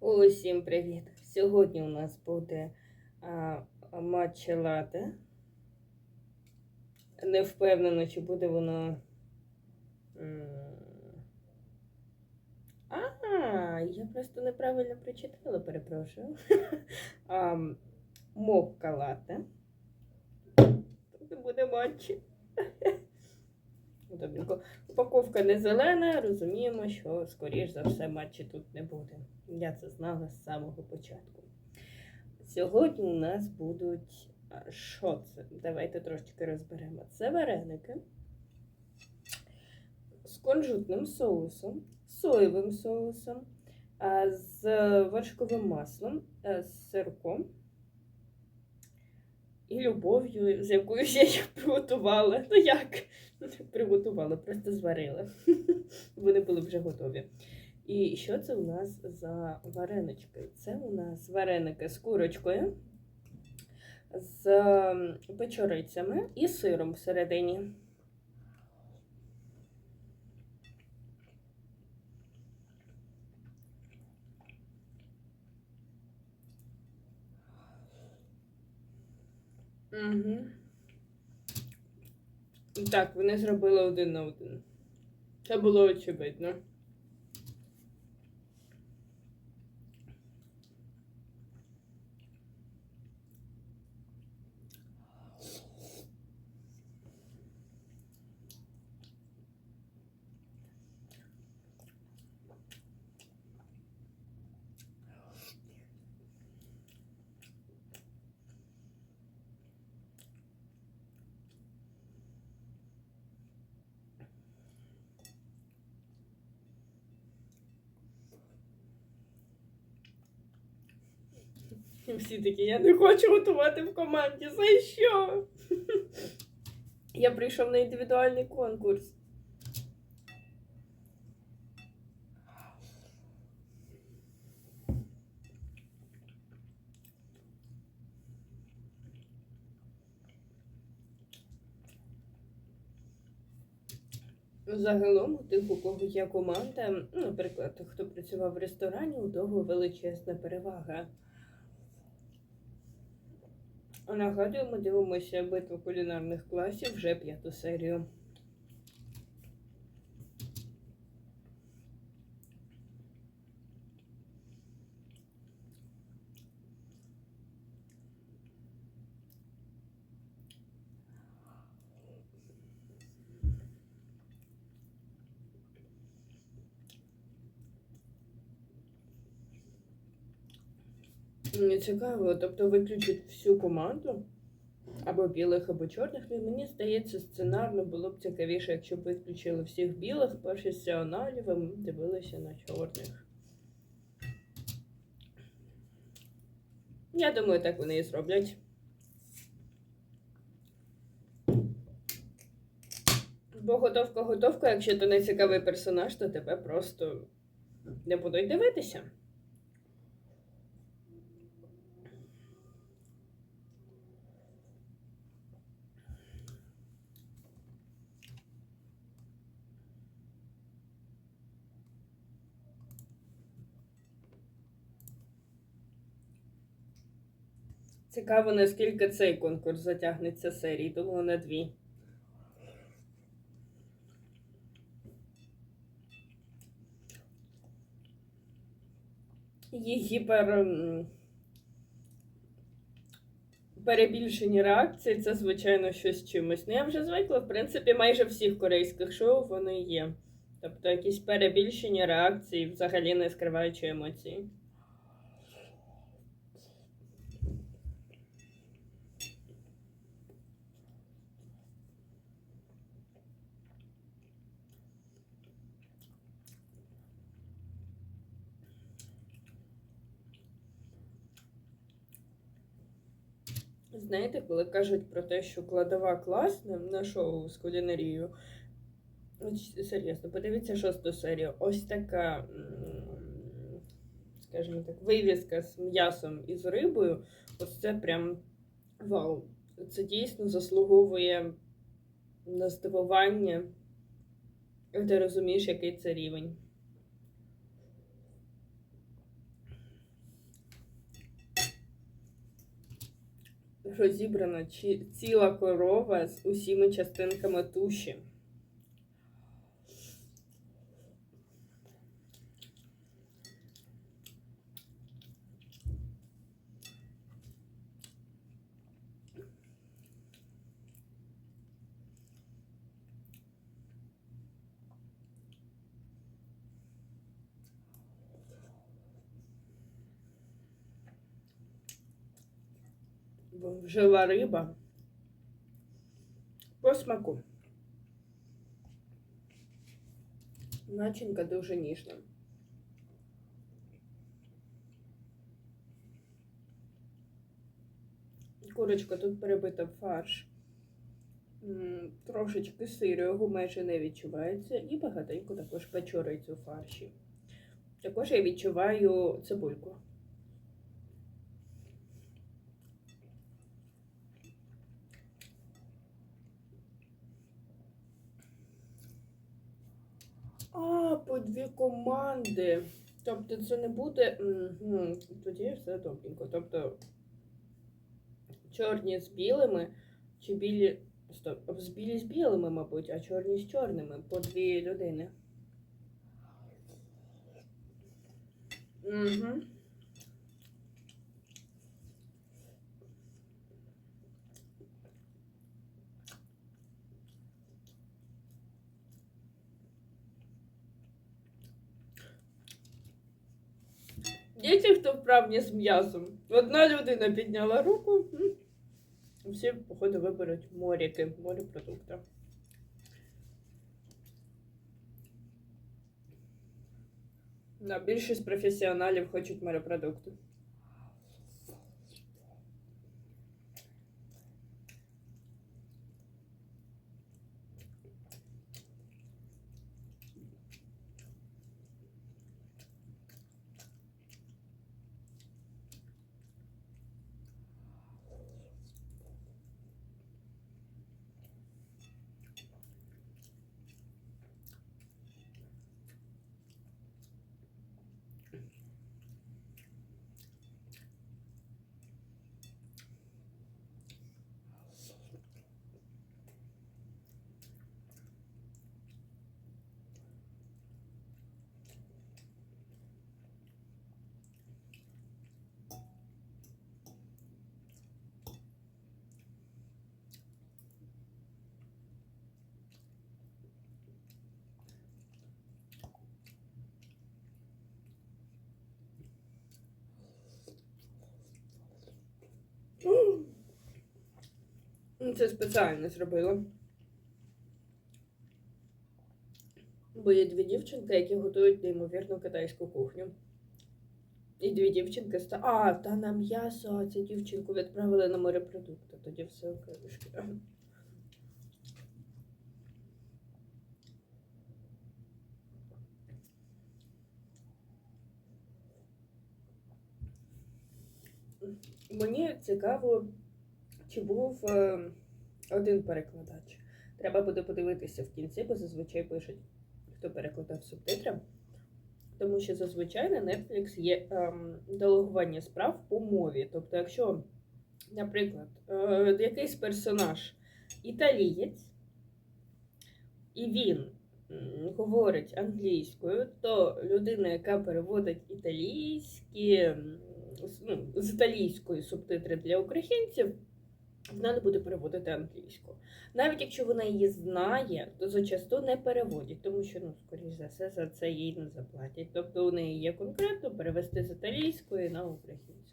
Усім привіт! Сьогодні у нас буде а, матча лате. Не впевнена, чи буде воно. А, я просто неправильно прочитала, перепрошую. Мокка лате. Тут буде матчі. Добренько. Упаковка не зелена, розуміємо, що, скоріш за все, матчі тут не буде. Я це знала з самого початку. Сьогодні у нас будуть. Що це? Давайте трошечки розберемо. Це вареники з кунжутним соусом, соєвим соусом, з вершковим маслом, з сирком і любов'ю, з якою я їх приготувала. Ну як? Приготувала, просто зварила. Вони були вже готові. І що це у нас за варенички? Це у нас вареники з курочкою, з ем, печорицями і сиром всередині. Угу. Так, вони зробили один на один. Це було очевидно. І всі такі, я не хочу готувати в команді. За що? Я прийшов на індивідуальний конкурс. Загалом, у тих, у кого є команда, ну, наприклад, хто працював в ресторані, у того величезна перевага. А Нагадую, ми дивимося битву кулінарних класів вже п'яту серію. Цікаво, тобто виключить всю команду або білих, або чорних. Мені здається, сценарно було б цікавіше, якщо б виключили всіх білих, професіоналів, а ми дивилися на чорних. Я думаю, так вони і зроблять. Бо готовка готовка, якщо ти не цікавий персонаж, то тебе просто не будуть дивитися. Цікаво, наскільки цей конкурс затягнеться серії, думаю, на дві. Їх гіпер. Перебільшені реакції це, звичайно, щось чимось. Ну, я вже звикла, в принципі, майже всіх корейських шоу вони є. Тобто якісь перебільшені реакції, взагалі не скриваючи емоції. Знаєте, коли кажуть про те, що кладова класна на шоу з кулінарією, серйозно, подивіться шосту серію. Ось така, скажімо так, вивіска з м'ясом і з рибою. Ось це прям вау. Це дійсно заслуговує на здивування. Ти розумієш, який це рівень. Розібрана ціла корова з усіма частинками туші. Жива риба. По смаку. Начинка дуже ніжна. Курочка тут перебита в фарш. Трошечки сиру, його майже не відчувається, і багатенько також печориць у фарші. Також я відчуваю цибульку. А, по дві команди. Тобто це не буде. Тоді все добренько. Тобто чорні з білими, чи білі. Стоп, з білі з білими, мабуть, а чорні з чорними по дві людини. Угу. Діти, хто вправні з м'ясом. Одна людина підняла руку. Всі, походу, виберуть моряки, морепродукти. Да, більшість професіоналів хочуть морепродукти. Ну, Це спеціально зробила. Бо є дві дівчинки, які готують неймовірну китайську кухню. І дві дівчинки ста. А, та на м'ясо, а цю дівчинку відправили на морепродукти. Тоді все окейшки. Мені цікаво, чи був е, один перекладач. Треба буде подивитися в кінці, бо зазвичай пишуть, хто перекладав субтитри. Тому що зазвичай на Netflix є ем, делегування справ по мові. Тобто, якщо, наприклад, е, якийсь персонаж італієць, і він говорить англійською, то людина, яка переводить італійські, ну, з італійської субтитри для українців, вона не буде переводити англійську. Навіть якщо вона її знає, то зачасту не переводять, тому що, ну, скоріш за все, за це їй не заплатять. Тобто у неї є конкретно перевести з італійської на українську.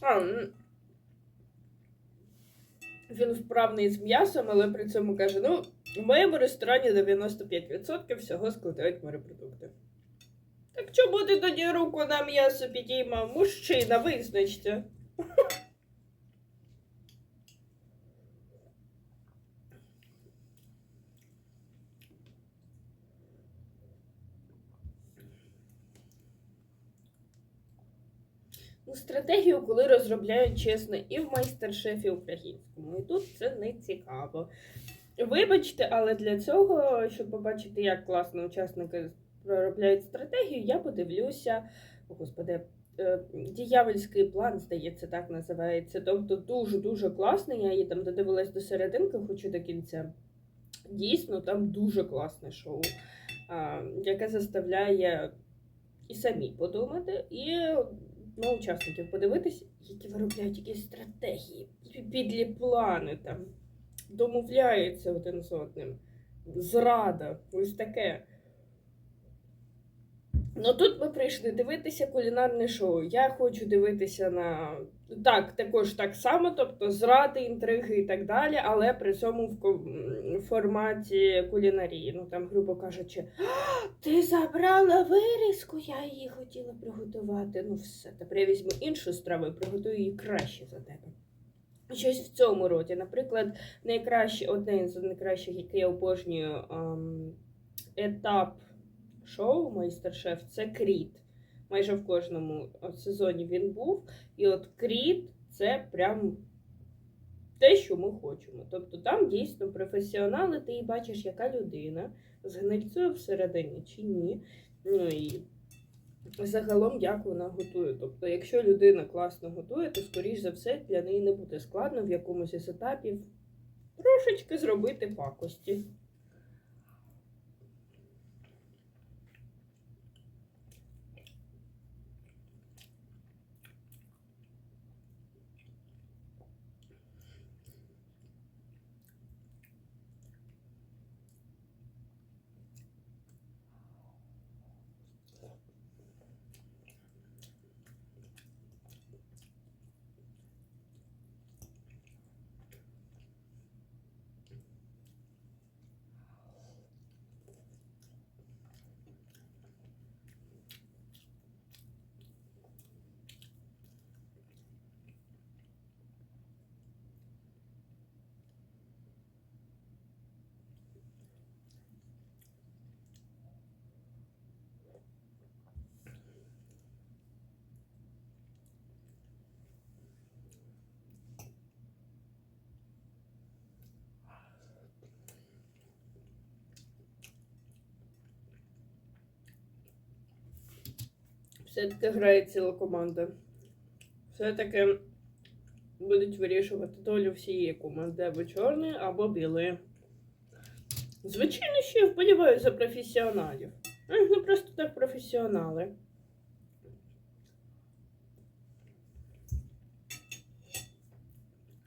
А, він вправний з м'ясом, але при цьому каже: ну, в моєму ресторані 95% всього складають морепродукти. Так чому ти тоді руку на м'ясо підіймав? Мужчина, визначте. Ну, стратегію, коли розробляють чесно, і в майстер-шефі українському. І тут це не цікаво. Вибачте, але для цього, щоб побачити, як класно учасники проробляють стратегію, я подивлюся. О, господи, е, діявольський план, здається, так називається. Тобто дуже-дуже класний. Я її там додивилась до серединки, хочу до кінця. Дійсно, там дуже класне шоу, яке заставляє і самі подумати, і на учасників подивитись, які виробляють якісь стратегії, підлі плани там, домовляються один з одним. Зрада, ось таке. Ну тут ми прийшли дивитися кулінарне шоу. Я хочу дивитися на так, також так само, тобто зради, інтриги і так далі, але при цьому в форматі кулінарії. Ну там, грубо кажучи, ти забрала вирізку, я її хотіла приготувати. Ну все, тепер я візьму іншу страву і приготую її краще за тебе. Щось в цьому роді. Наприклад, найкраще, одне з найкращих, яке я обожнюю ем, етап шоу Майстер-шеф це Кріт. Майже в кожному е, сезоні він був. І от Кріт це прям те, що ми хочемо. Тобто там дійсно професіонали, ти і бачиш, яка людина згнильцює всередині чи ні. Ну і загалом як вона готує. Тобто, якщо людина класно готує, то скоріш за все для неї не буде складно в якомусь із етапів трошечки зробити пакості. Все-таки грає ціла команда. Все-таки будуть вирішувати долю всієї команди або чорної, або білої. Звичайно, що я вболіваю за професіоналів. Не просто так професіонали.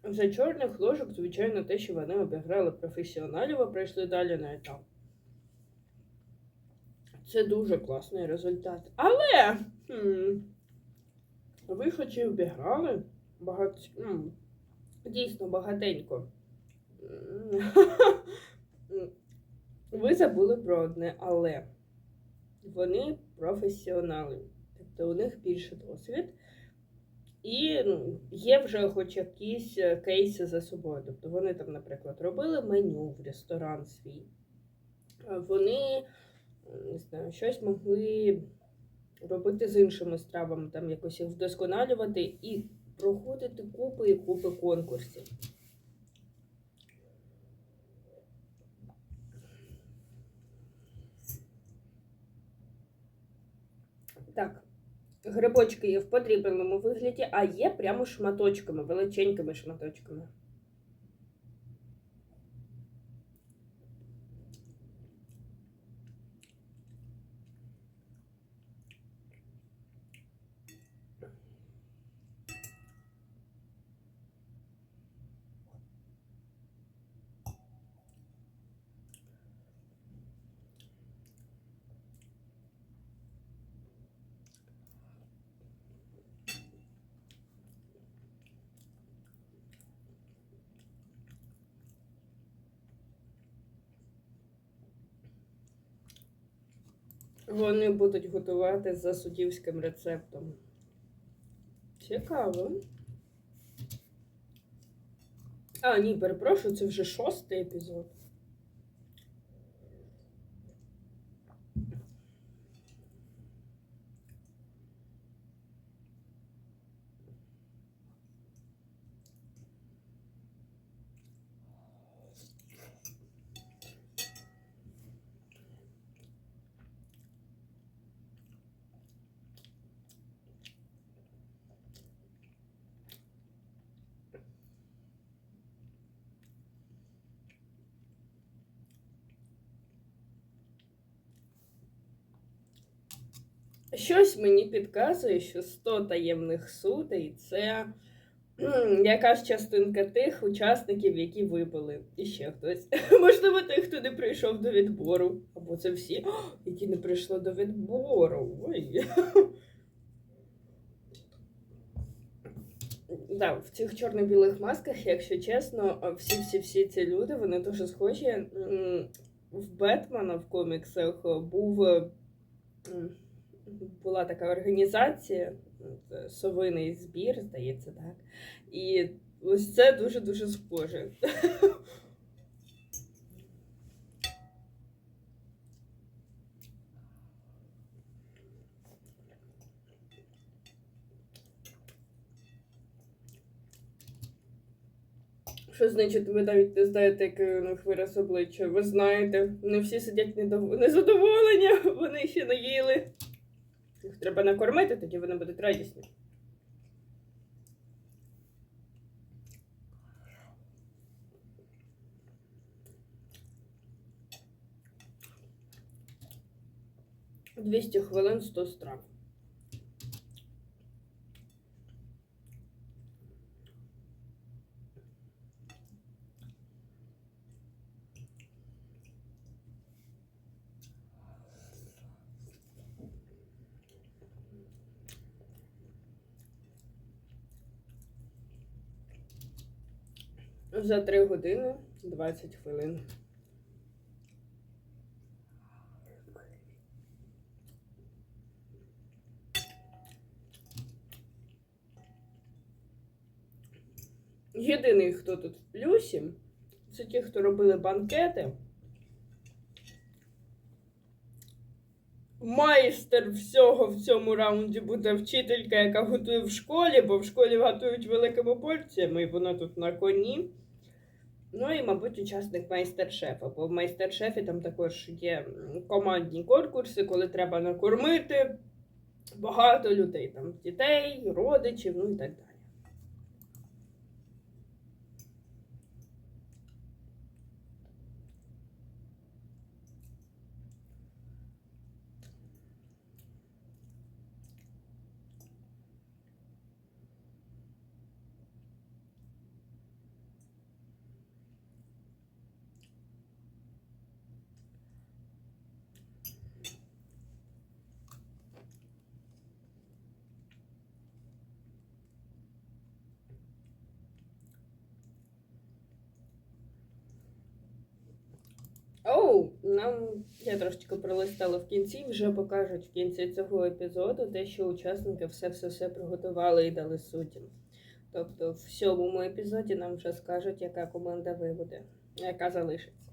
За чорних ложок, звичайно, те, що вони обіграли професіоналів, а пройшли далі на етап. Це дуже класний результат. Але ви хоч і обіграли багато, дійсно багатенько. Ви забули про одне, але вони професіонали. Тобто у них більше досвід. І ну, є вже хоч якісь е, кейси за собою. Тобто вони там, наприклад, робили меню в ресторан свій. Вони не знаю, щось могли робити з іншими стравами, там якось їх вдосконалювати і проходити купи і купи конкурсів. Так, грибочки є в подрібненому вигляді, а є прямо шматочками, величенькими шматочками. Вони будуть готувати за суддівським рецептом. Цікаво. А, ні, перепрошую, це вже шостий епізод. Щось мені підказує, що 100 таємних судей це якась частинка тих учасників, які вибули. І ще хтось. Можливо, тих, хто не прийшов до відбору. Або це всі, які не прийшли до відбору. Ой. Да, в цих чорно-білих масках, якщо чесно, всі-всі-всі ці люди, вони дуже схожі. В Бетмена в коміксах був. Е, була така організація, совиний збір, здається, так. І ось це дуже-дуже схоже. Що значить, ви навіть не знаєте, який у них вираз обличчя. Ви знаєте, не всі сидять недов... незадоволені, вони ще не їли. Треба накормити, тоді вони будуть радісні. Двісті хвилин 100 страв. За 3 години 20 хвилин. Єдиний, хто тут в плюсі, це ті, хто робили банкети. Майстер всього в цьому раунді буде вчителька, яка готує в школі, бо в школі готують великими порціями, і вона тут на коні. Ну і, мабуть, учасник майстер-шефа, бо в майстер-шефі там також є командні конкурси, коли треба накормити багато людей, там дітей, родичів, ну і так далі. Оу, нам я трошечки пролистала в кінці, вже покажуть в кінці цього епізоду те, що учасники все-все-все приготували і дали суддям. Тобто в сьомому епізоді нам вже скажуть, яка команда вибуде, яка залишиться.